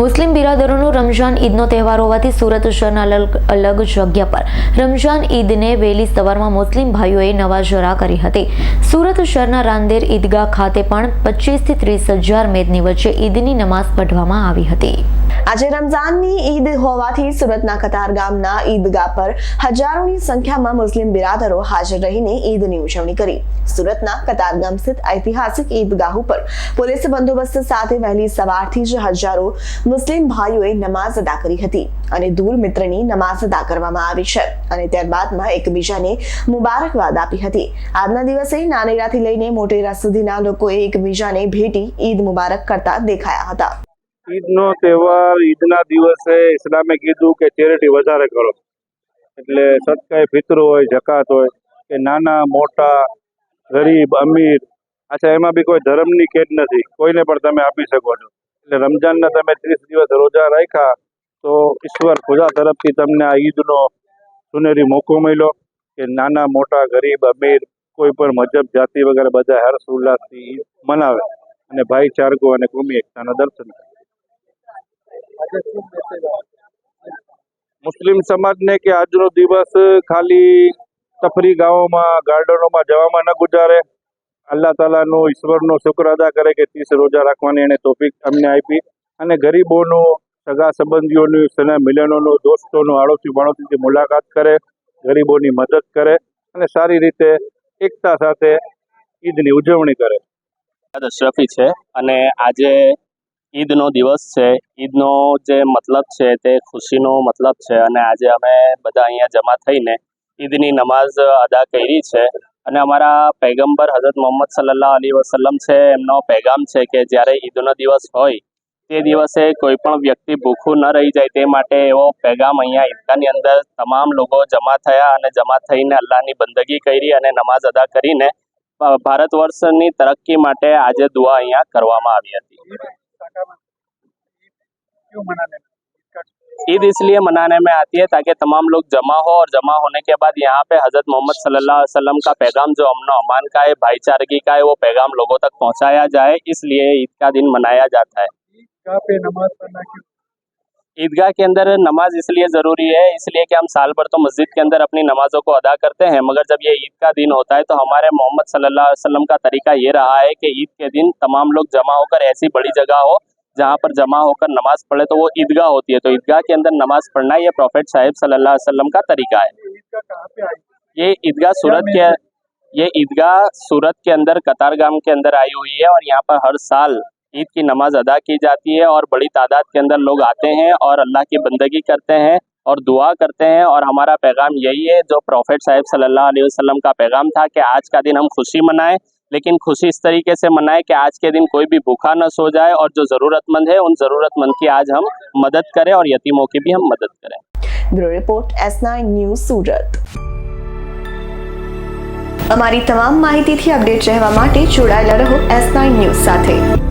મુસ્લિમ બિરાદરોનો રમઝાન ઈદનો તહેવાર હોવાથી સુરત શહેરના અલગ અલગ જગ્યા પર રમઝાન ઈદને વહેલી સવારમાં મુસ્લિમ ભાઈઓએ નવાજરા કરી હતી. સુરત શહેરના રાંદેર ઈદગાહ ખાતે પણ પચીસથી ત્રીસ હજાર મેદની વચ્ચે ઈદની નમાઝ પઢવામાં આવી હતી. આજે રમઝાનની ઈદ હોવાથી સુરતના કતાર ગામના ઈદગાહ પર હજારોની સંખ્યામાં મુસ્લિમ બિરાદરો હાજર રહીને ઈદની ઉજવણી કરી. સુરતના કતાર ગામ સ્થિત ઐતિહાસિક ઈદગાહ ઉપર પોલીસ બંદોબસ્ત સાથે વહેલી સવારથી જ હજારો મુસ્લિમ ભાઈઓએ નમાઝ અદા કરી હતી અને દૂર મિત્રની નમાઝ અદા કરવામાં આવી છે અને ત્યારબાદમાં એકબીજાને મુબારકબાદ આપી હતી. આજના દિવસે નાનેરાથી લઈને મોટેરા સુધીના લોકોએ એકબીજાને ભેટી ઈદ મુબારક કરતા દેખાયા હતા. ઈદનો તહેવાર, ઈદના દિવસે ઇસ્લામે કીધું કે ચેરિટી વધારે કરો. એટલે સદકાએ ફિત્ર હોય, જકાત હોય, કે નાના, મોટા, ગરીબ, અમીર, અચ્છા, એમાં બી કોઈ ધર્મની કેદ નથી. કોઈને પણ તમે આપી શકો છો. એટલે રમજાનના તમે ત્રીસ દિવસ રોજા રાખ્યા, તો ઈશ્વર ખુદા તરફથી તમને આ ઈદનો સુનેરી મોકો મળ્યો કે નાના, મોટા, ગરીબ, અમીર, કોઈ પણ મજબ જાતિ વગેરે બધા હર્ષ ઉલ્લાસથી મનાવે અને ભાઈચારકો અને કોમી એકતાના દર્શન કરે. મુસ્લિમ સમાજને કે આજનો દિવસ ખાલી તફરી ગામોમાં, ગાર્ડનોમાં જવામાં ન ગુજારે. અલ્લાહ તાલાનો ઈશ્વરનો શુક્ર અદા કરે કે ત્રીસ રોજા રાખવાની એને ટોપિક અમને આપી. અને ગરીબોનું, સગા સંબંધીઓનું, સના મિલનોનું, દોસ્તોનું, આડોશી પાડોશીથી મુલાકાત કરે, ગરીબોની મદદ કરે અને સારી રીતે એકતા સાથે ઈદની ઉજવણી કરે. શફી છે અને આજે ઈદનો દિવસ છે. ઈદનો જે મતલબ છે તે ખુશીનો મતલબ છે અને આજે અમે બધા અહીંયા જમા થઈને ઈદની નમાઝ અદા કરી છે. અને અમારા પૈગંબર હઝરત મોહમ્મદ સલ્લાહ અલી વસલમ છે, એમનો પેગામ છે કે જ્યારે ઈદનો દિવસ હોય, તે દિવસે કોઈ પણ વ્યક્તિ ભૂખું ન રહી જાય તે માટે એવો પેગામ અહીંયા ઈદગાહની અંદર તમામ લોકો જમા થયા અને જમા થઈને અલ્લાહની બંદગી કરી અને નમાઝ અદા કરીને ભારત વર્ષની તરક્કી માટે આજે દુઆ અહીંયા કરવામાં આવી હતી. ईद इसलिए मनाने में आती है ताकि तमाम लोग जमा हो और जमा होने के बाद यहाँ पे हज़रत मोहम्मद सल्लल्लाहु अलैहि वसल्लम का पैगाम जो अमन अमान का है भाईचारगी का है वो पैगाम लोगों तक पहुँचाया जाए इसलिए ईद का दिन मनाया जाता है। ईदगाह के अंदर नमाज़ इसलिए ज़रूरी है इसलिए कि हम साल भर तो मस्जिद के अंदर अपनी नमाज़ों को अदा करते हैं मगर जब ये ईद का दिन होता है तो हमारे मोहम्मद सल्लल्लाहु अलैहि वसल्लम का तरीका ये रहा है कि ईद के दिन तमाम लोग जमा होकर ऐसी बड़ी जगह हो जहाँ पर जमा होकर नमाज़ पढ़े तो वो ईदगाह होती है। तो ईदगाह के अंदर नमाज़ पढ़ना ये प्रॉफिट साहिब सल्लल्लाहु अलैहि वसल्लम का तरीका है। ये ईदगाह सूरत के ये ईदगाह सूरत के अंदर कतार गाँव के अंदर आई हुई है और यहाँ पर हर साल ईद की नमाज अदा की जाती है और बड़ी तादाद के अंदर लोग आते हैं और अल्लाह की बंदगी करते हैं और दुआ करते हैं और हमारा पैगाम यही है जो प्रॉफिट साहिब सल्लल्लाहु अलैहि वसल्लम का पैगाम था कि आज का दिन हम खुशी मनाएं लेकिन खुशी इस तरीके से मनाएं कि आज के दिन कोई भी भूखा न सो जाए और जो ज़रूरतमंद है उन ज़रूरतमंद की आज हम मदद करें और यतीमों की भी हम मदद करें bureau report S nine news Surat અમારી તમામ માહિતીથી અપડેટ રહેવા માટે જોડાયેલા રહો એસ નાઇન ન્યૂઝ સાથે